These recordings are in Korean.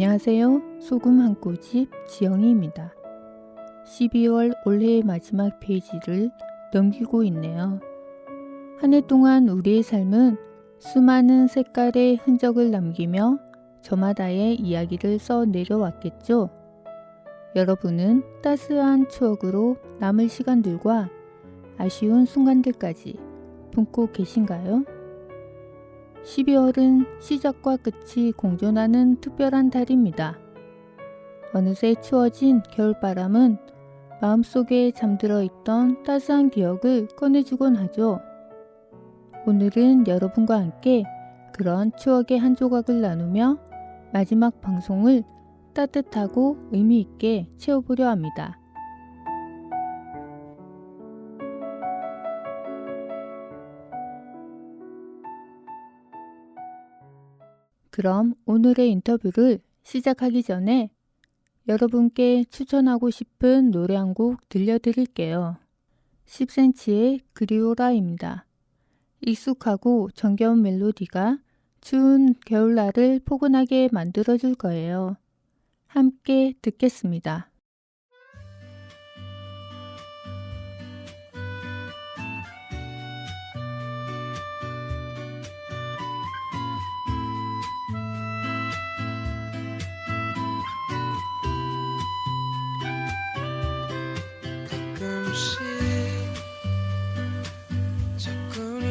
안녕하세요. 소금 한 꼬집 지영이입니다. 12월 올해의 마지막 페이지를 넘기고 있네요. 한 해 동안 우리의 삶은 수많은 색깔의 흔적을 남기며 저마다의 이야기를 써 내려왔겠죠. 여러분은 따스한 추억으로 남을 시간들과 아쉬운 순간들까지 품고 계신가요? 12월은 시작과 끝이 공존하는 특별한 달입니다. 어느새 추워진 겨울바람은 마음속에 잠들어 있던 따스한 기억을 꺼내주곤 하죠. 오늘은 여러분과 함께 그런 추억의 한 조각을 나누며 마지막 방송을 따뜻하고 의미 있게 채워보려 합니다. 그럼 오늘의 인터뷰를 시작하기 전에 여러분께 추천하고 싶은 노래 한 곡 들려드릴게요. 10cm의 그리오라입니다. 익숙하고 정겨운 멜로디가 추운 겨울날을 포근하게 만들어줄 거예요. 함께 듣겠습니다.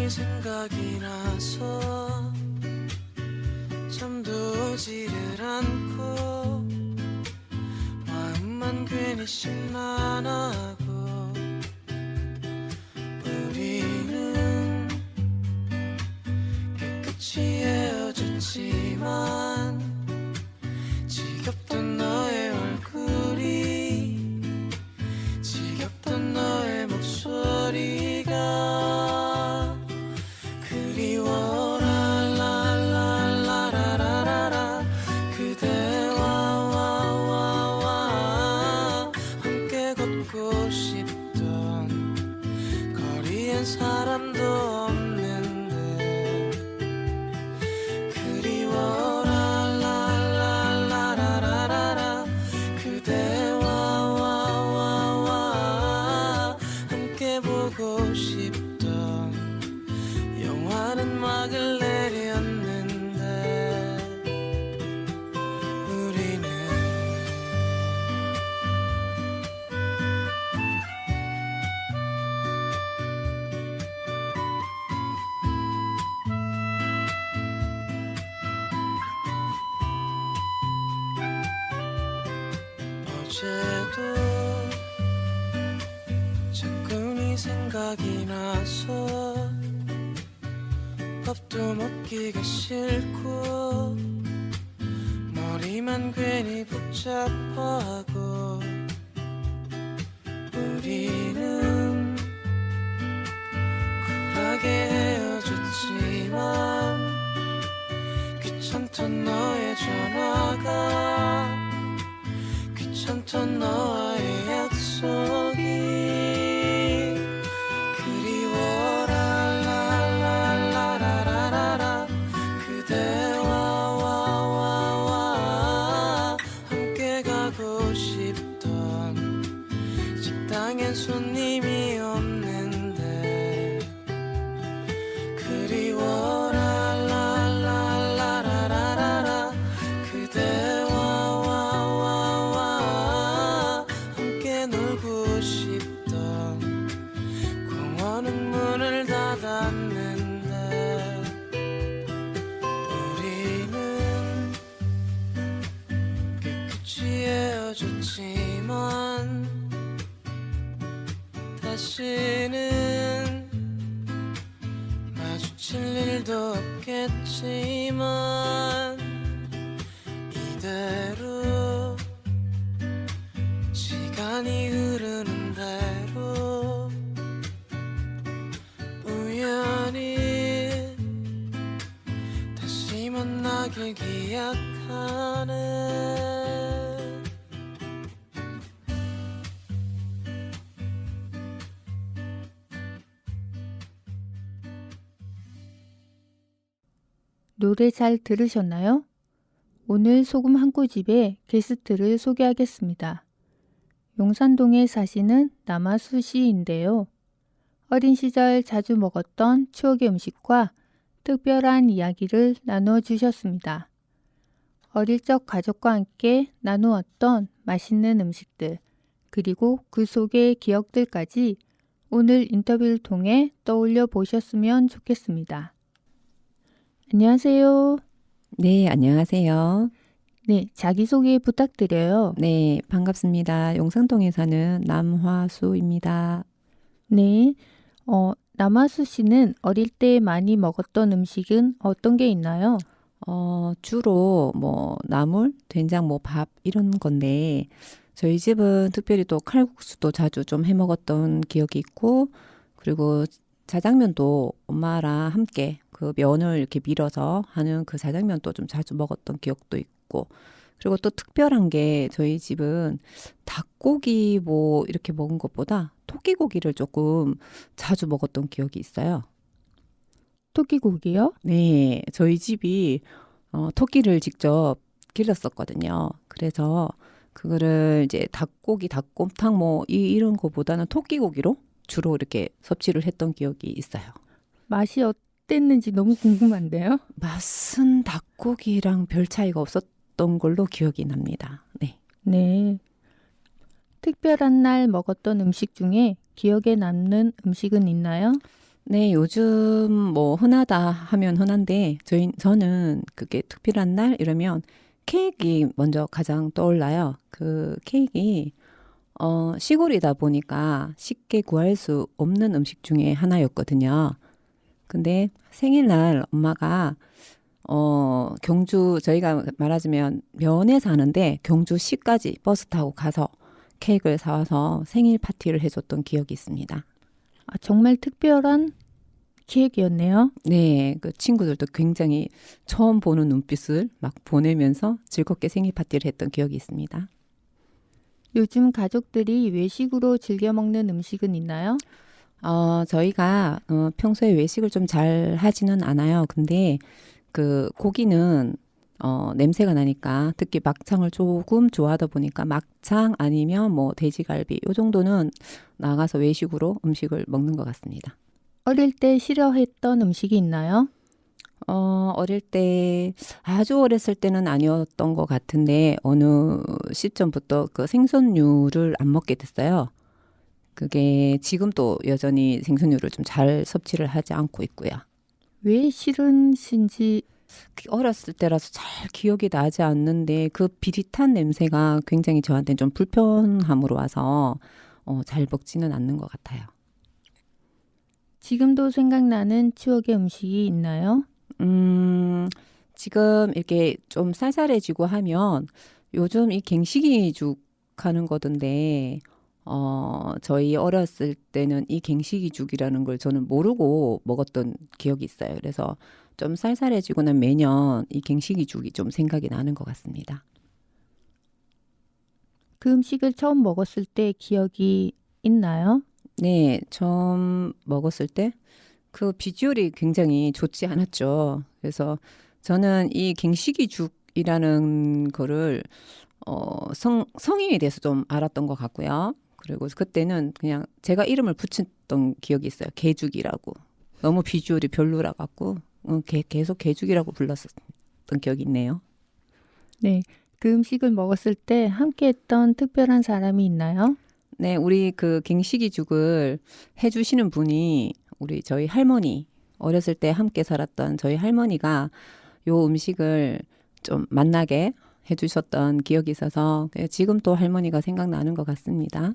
생각이 나서 잠도 오지를 않고 마음만 괜히 심란하고 어제도 자꾸니 생각이 나서 밥도 먹기가 싫고 머리만 괜히 복잡하고 우리는 쿨하게 헤어졌지만 귀찮던 너의 전화가 귀찮던 너와의 약속이 그리워 라라라라라라라. 그대와 와와와 함께 가고 싶던 식당엔 손님이 없는 헤어졌지만 다시는 마주칠 일도 없겠지만 이대로 시간이 흐르는 대로 우연히 다시 만나길 기약하네 노래 잘 들으셨나요? 오늘 소금 한 꼬집에 게스트를 소개하겠습니다. 용산동에 사시는 남아수 씨인데요. 어린 시절 자주 먹었던 추억의 음식과 특별한 이야기를 나누어 주셨습니다. 어릴 적 가족과 함께 나누었던 맛있는 음식들, 그리고 그 속의 기억들까지 오늘 인터뷰를 통해 떠올려 보셨으면 좋겠습니다. 안녕하세요. 네, 안녕하세요. 네, 자기소개 부탁드려요. 네, 반갑습니다. 용산동에 사는 남화수입니다. 네, 어, 남아수 씨는 어릴 때 많이 먹었던 음식은 어떤 게 있나요? 어, 주로 뭐 나물, 된장, 뭐 밥 이런 건데 저희 집은 특별히 또 칼국수도 자주 좀 해 먹었던 기억이 있고 그리고 자장면도 엄마랑 함께 그 면을 이렇게 밀어서 하는 그 자장면도 좀 자주 먹었던 기억도 있고 그리고 또 특별한 게 저희 집은 닭고기 뭐 이렇게 먹은 것보다 토끼고기를 조금 자주 먹었던 기억이 있어요. 토끼고기요? 네, 저희 집이 어, 토끼를 직접 길렀었거든요. 그래서 그거를 이제 닭고기, 닭곰탕 뭐 이, 이런 거보다는 토끼고기로 주로 이렇게 섭취를 했던 기억이 있어요. 맛이 어땠는지 너무 궁금한데요? 맛은 닭고기랑 별 차이가 없었던 걸로 기억이 납니다. 네. 네. 특별한 날 먹었던 음식 중에 기억에 남는 음식은 있나요? 네, 요즘 뭐 흔하다 하면 흔한데 저희 저는 그게 특별한 날 이러면 케이크 먼저 가장 떠올라요. 그 케이크 어 시골이다 보니까 쉽게 구할 수 없는 음식 중에 하나였거든요. 근데 생일날 엄마가 어 경주 저희가 말하자면 면에 사는데 경주시까지 버스 타고 가서 케이크를 사와서 생일 파티를 해줬던 기억이 있습니다. 아, 정말 특별한 기획이었네요. 네, 그 친구들도 굉장히 처음 보는 눈빛을 막 보내면서 즐겁게 생일 파티를 했던 기억이 있습니다. 요즘 가족들이 외식으로 즐겨 먹는 음식은 있나요? 어, 저희가 어, 평소에 외식을 좀 잘 하지는 않아요. 근데 그 고기는 어, 냄새가 나니까 특히 막창을 조금 좋아하다 보니까 막창 아니면 뭐 돼지갈비 요 정도는 나가서 외식으로 음식을 먹는 것 같습니다. 어릴 때 싫어했던 음식이 있나요? 어, 어릴 때, 아주 어렸을 때는 아니었던 것 같은데, 어느 시점부터 그 생선류를 안 먹게 됐어요. 그게 지금도 여전히 생선류를 좀 잘 섭취를 하지 않고 있고요. 왜 싫으신지 그 어렸을 때라서 잘 기억이 나지 않는데, 그 비릿한 냄새가 굉장히 저한테는 좀 불편함으로 와서, 어, 잘 먹지는 않는 것 같아요. 지금도 생각나는 추억의 음식이 있나요? 음, 지금 이렇게 좀 쌀쌀해지고 하면 요즘 이 갱식이 죽 하는 거던데, 어, 저희 어렸을 때는 이 갱식이 죽이라는 걸 저는 모르고 먹었던 기억이 있어요. 그래서 좀 쌀쌀해지고 난 매년 이 갱식이 죽이 좀 생각이 나는 것 같습니다. 그 음식을 처음 먹었을 때 기억이 있나요? 네, 처음 먹었을 때 그 비주얼이 굉장히 좋지 않았죠. 그래서 저는 이 갱식이죽이라는 거를 어, 성, 성인이 돼서 좀 알았던 것 같고요. 그리고 그때는 그냥 제가 이름을 붙였던 기억이 있어요. 개죽이라고. 너무 비주얼이 별로라 갖고 어, 개, 계속 개죽이라고 불렀었던 기억이 있네요. 네. 그 음식을 먹었을 때 함께 했던 특별한 사람이 있나요? 네, 우리 그 갱식이 죽을 해주시는 분이 우리 저희 할머니 어렸을 때 함께 살았던 저희 할머니가 요 음식을 좀 만나게 해주셨던 기억이 있어서 지금 또 할머니가 생각나는 것 같습니다.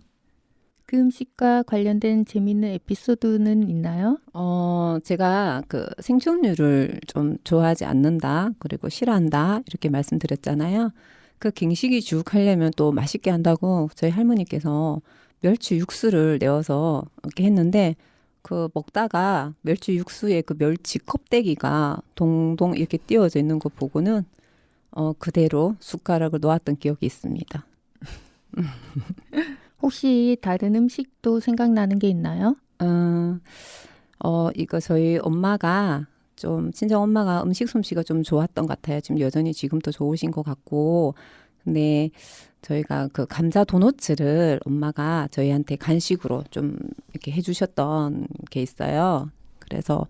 그 음식과 관련된 재미있는 에피소드는 있나요? 어, 제가 그 생선류를 좀 좋아하지 않는다, 그리고 싫어한다, 이렇게 말씀드렸잖아요. 그 갱식이 죽 하려면 또 맛있게 한다고 저희 할머니께서 멸치 육수를 내어서 이렇게 했는데 그 먹다가 멸치 육수에 그 멸치 껍데기가 동동 이렇게 띄어져 있는 거 보고는 어, 그대로 숟가락을 놓았던 기억이 있습니다. 혹시 다른 음식도 생각나는 게 있나요? 어, 어, 이거 저희 엄마가 좀 친정 엄마가 음식 솜씨가 좀 좋았던 것 같아요. 지금 여전히 지금도 좋으신 것 같고 근데 저희가 그 감자 도너츠를 엄마가 저희한테 간식으로 좀 이렇게 해주셨던 게 있어요. 그래서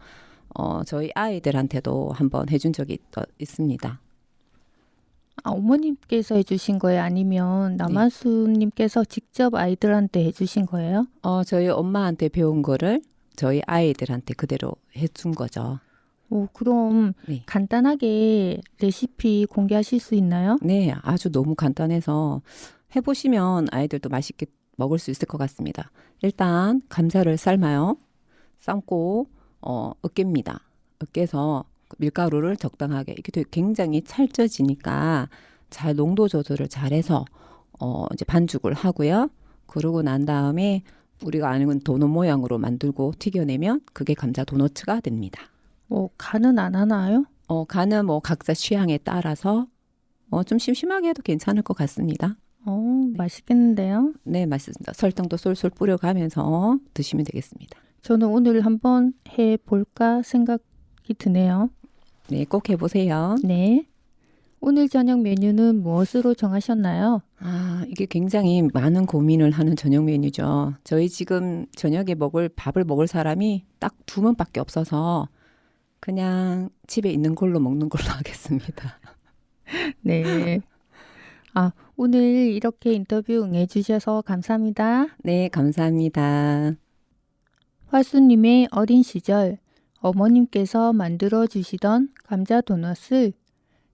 어, 저희 아이들한테도 한번 해준 적이 있, 있습니다. 아, 어머님께서 해주신 거예요? 아니면 네. 남아수님께서 직접 아이들한테 해주신 거예요? 어, 저희 엄마한테 배운 거를 저희 아이들한테 그대로 해준 거죠. 오, 그럼 네. 간단하게 레시피 공개하실 수 있나요? 네, 아주 너무 간단해서 해보시면 아이들도 맛있게 먹을 수 있을 것 같습니다. 일단 감자를 삶아요. 삶고 어, 으깹니다. 으깨서 밀가루를 적당하게 이게 되게 굉장히 찰져지니까 잘 농도 조절을 잘해서 어, 이제 반죽을 하고요. 그러고 난 다음에 우리가 아는 도넛 모양으로 만들고 튀겨내면 그게 감자 도너츠가 됩니다. 뭐 간은 안 하나요? 어, 간은 뭐 각자 취향에 따라서 어, 좀 심심하게 해도 괜찮을 것 같습니다. 어, 맛있겠는데요? 네, 맞습니다. 설탕도 쏠쏠 뿌려가면서 드시면 되겠습니다. 저는 오늘 한번 해 볼까 생각이 드네요. 네, 꼭 해보세요. 네. 오늘 저녁 메뉴는 무엇으로 정하셨나요? 아, 이게 굉장히 많은 고민을 하는 저녁 메뉴죠. 저희 지금 저녁에 먹을 밥을 먹을 사람이 딱 두 명밖에 없어서 그냥 집에 있는 걸로 먹는 걸로 하겠습니다. 네. 아, 오늘 이렇게 인터뷰 응해주셔서 감사합니다. 네, 감사합니다. 화수님의 어린 시절 어머님께서 만들어 주시던 감자 도넛을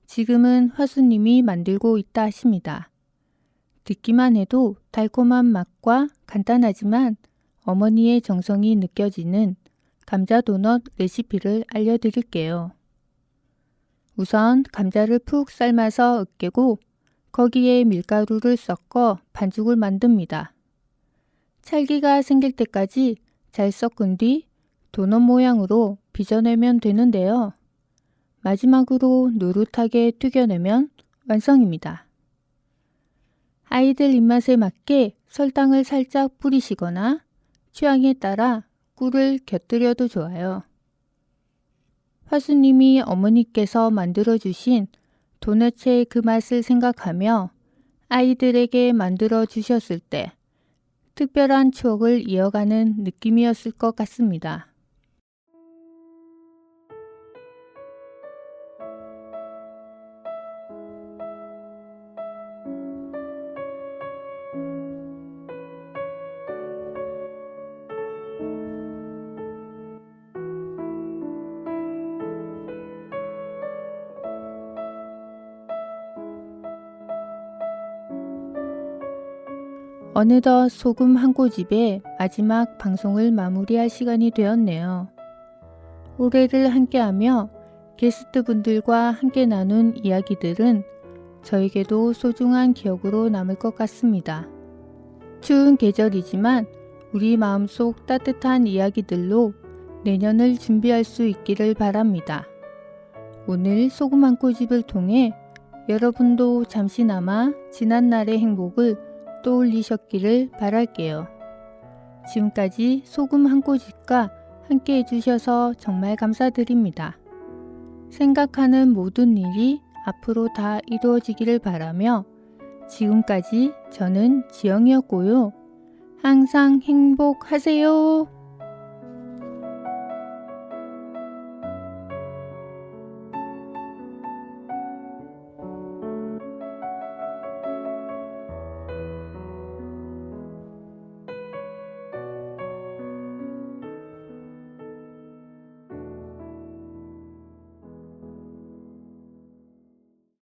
지금은 화수님이 만들고 있다 하십니다. 듣기만 해도 달콤한 맛과 간단하지만 어머니의 정성이 느껴지는 감자 도넛 레시피를 알려드릴게요. 우선 감자를 푹 삶아서 으깨고 거기에 밀가루를 섞어 반죽을 만듭니다. 찰기가 생길 때까지 잘 섞은 뒤 도넛 모양으로 빚어내면 되는데요. 마지막으로 노릇하게 튀겨내면 완성입니다. 아이들 입맛에 맞게 설탕을 살짝 뿌리시거나 취향에 따라 꿀을 곁들여도 좋아요. 화수님이 어머니께서 만들어주신 도넛의 그 맛을 생각하며 아이들에게 만들어 주셨을 때 특별한 추억을 이어가는 느낌이었을 것 같습니다. 어느덧 소금 한 꼬집에 마지막 방송을 마무리할 시간이 되었네요. 올해를 함께하며 게스트분들과 함께 나눈 이야기들은 저에게도 소중한 기억으로 남을 것 같습니다. 추운 계절이지만 우리 마음속 따뜻한 이야기들로 내년을 준비할 수 있기를 바랍니다. 오늘 소금 한 꼬집을 통해 여러분도 잠시나마 지난날의 행복을 떠올리셨기를 바랄게요. 지금까지 소금 한 꼬집과 함께 해주셔서 정말 감사드립니다. 생각하는 모든 일이 앞으로 다 이루어지기를 바라며 지금까지 저는 지영이었고요. 항상 행복하세요.